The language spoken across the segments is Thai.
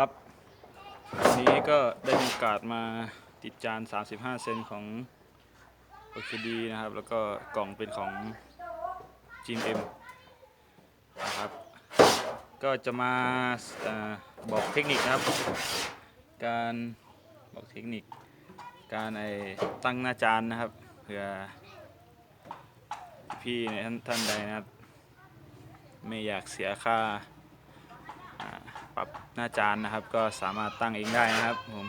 ครับวันนี้ก็ได้มีโอกาสมาติดจาน 35 เซนของ OKD นะครับ แล้วก็กล่องเป็นของ GMM นะครับ ก็จะมาอบอกเทคนิคนะครับ การบอกเทคนิค การไอตั้งหน้าจานนะครับเผื่อพี่ๆท่านท่านใดนะครับ ไม่อยากเสียค่า ปรับหน้าจานนะครับ ก็สามารถตั้งเองได้นะครับผม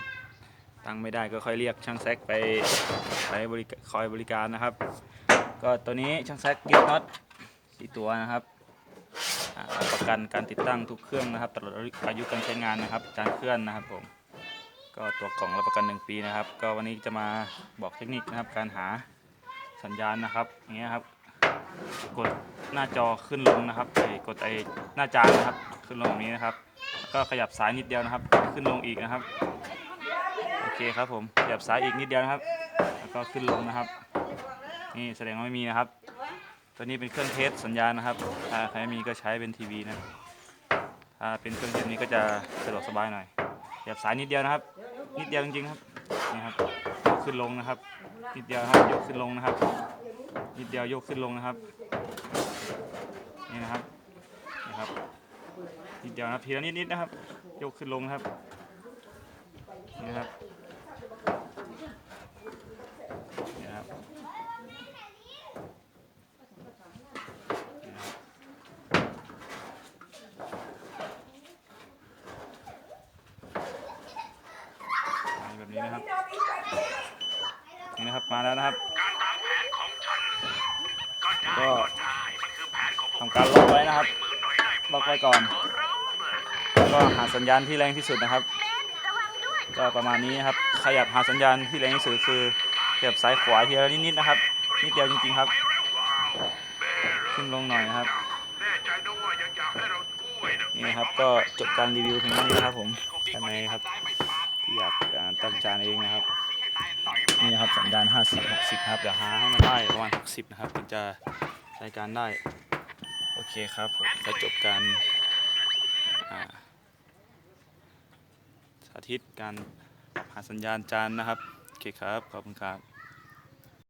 ตั้งไม่ได้ก็ค่อยเรียกช่างแซกไปไปบริคอยบริการนะครับ ก็ตัวนี้ช่างแซกกิฟต์น็อตสี่ตัวนะครับประกันการติดตั้งทุกเครื่องนะครับตลอดอายุการใช้งานนะครับจานเคลื่อนนะครับผมก็ตัวกล่องรับประกัน 1 ปีนะครับ ก็วันนี้จะมาบอกเทคนิคนะครับ การหาสัญญาณนะครับอย่างเงี้ยครับ กดหน้าจอขึ้นลงนะครับไอ้กดไอ้หน้าจานนะครับ ขึ้นลงแบบนี้นะครับ ก็ขยับซ้ายนิดเดียวนะครับ ขึ้นลงอีกนะครับ โอเคครับผมขยับซ้ายอีกนิดเดียวนะครับ แล้วก็ขึ้นลงนะครับ นี่แสดงว่าไม่มีนะครับ ตัวนี้เป็นเครื่องเทสสัญญาณนะครับ ถ้าใครไม่มีก็ใช้เป็นทีวีนะ ถ้าเป็นเครื่องเทสนี้ก็จะสะดวกสบายหน่อยขยับซ้ายนิดเดียวนะครับ นิดเดียวจริงๆครับ นี่ครับ ขึ้นลงนะครับ นิดเดียวครับยกขึ้นลงนะครับ นิดเดียวยกขึ้นลงนะครับ นี่นะครับ นะครับ นิดเดียวนะครับทีละนิดนิดๆนะครับ ยกขึ้นลงนะครับนี่นะครับนี่นะครับนี่นะครับแบบนี้นะครับนี่นะครับมาแล้วนะครับก็ทำการล็อกไว้นะครับล็อกไว้ก่อนแล้ว ก็หาสัญญาณที่แรงที่สุดนะครับ ก็ประมาณนี้ครับ ขยับหาสัญญาณที่แรงที่สุดคือขยับซ้ายขวาทีละนิดๆนะครับ นิดเดียวจริงๆครับ ขึ้นลงหน่อยนะครับนี่ครับก็จบการรีวิวเพียงเท่านี้นะครับผมท่านในครับที่อยากตั้งจานเองนะครับนี่นะครับสัญญาณ 50 60ครับเดี๋ยวหาให้มันได้ประมาณ60 นะครับถึงจะใช้การได้ โอเคครับผมจะจบการอ่าาธิตการปรับหาสัญญาณจานนะครับ โอเคครับ ขอบคุณครับ